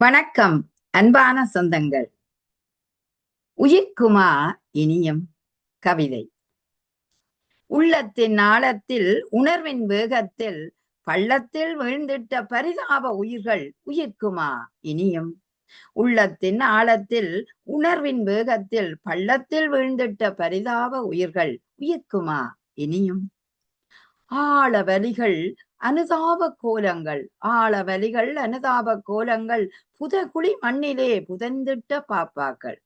வணக்கம். அன்பான சொந்தங்கள். உயிர்க்குமா இனியும் கவிதை. உள்ளத்தின் ஆழத்தில் உணர்வின் வேகத்தில் பள்ளத்தில் வீழ்ந்திட்ட பரிதாப உயிர்கள் உயிர்க்குமா இனியும் உள்ளத்தின் ஆழத்தில் உணர்வின் வேகத்தில் பள்ளத்தில் வீழ்ந்திட்ட பரிதாப உயிர்கள் உயிர்க்குமா இனியும் ஆழ வலிகள் அனுதாப கோலங்கள் ஆழ வலிகள் அனுதாப கோலங்கள் புதகுழி மண்ணிலே புதைந்திட்ட பாப்பாக்கள்.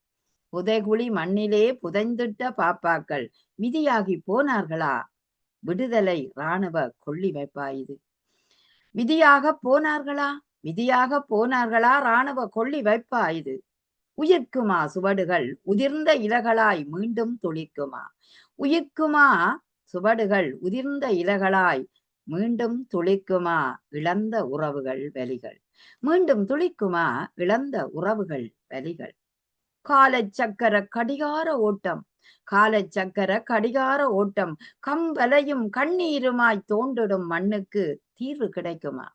புதைகுழி மண்ணிலே புதைந்திட்ட பாப்பாக்கள் விதியாகி போனார்களா? விடுதலை இராணுவ கொள்ளி வைப்பா இது. விதியாக போனார்களா? விதியாக போனார்களா? இராணுவ கொள்ளி வைப்பா இது. உயிர்க்குமா சுவடுகள்? உதிர்ந்த இலகளாய் மீண்டும் துளிக்குமா? உயிர்க்குமா சுவடுகள்? உதிர்ந்த இலகளாய் மீண்டும் துளிக்குமா இழந்த உறவுகள் வலிகள் மீண்டும் துளிக்குமா இழந்த உறவுகள் வலிகள் காலச்சக்கர கடிகார ஓட்டம் காலச்சக்கர கடிகார ஓட்டம் கம்பலையும் கண்ணீருமாய் தோண்டிடும் மண்ணுக்கு தீர்வு கிடைக்குமா?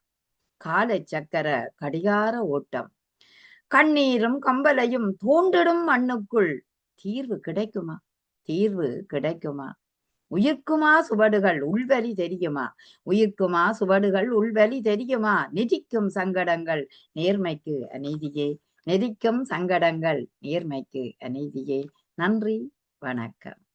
காலச்சக்கர கடிகார ஓட்டம் கண்ணீரும் கம்பலையும் தோண்டிடும் மண்ணுக்குள் தீர்வு கிடைக்குமா? தீர்வு கிடைக்குமா? உயிர்க்குமா சுவடுகள் உள்வலி தெரியுமா? உயிர்க்குமா சுவடுகள் உள்வலி தெரியுமா? நெதிக்கும் சங்கடங்கள் நேர்மைக்கு அநீதியே. நெதிக்கும் சங்கடங்கள் நேர்மைக்கு அநீதியே. நன்றி வணக்கம்.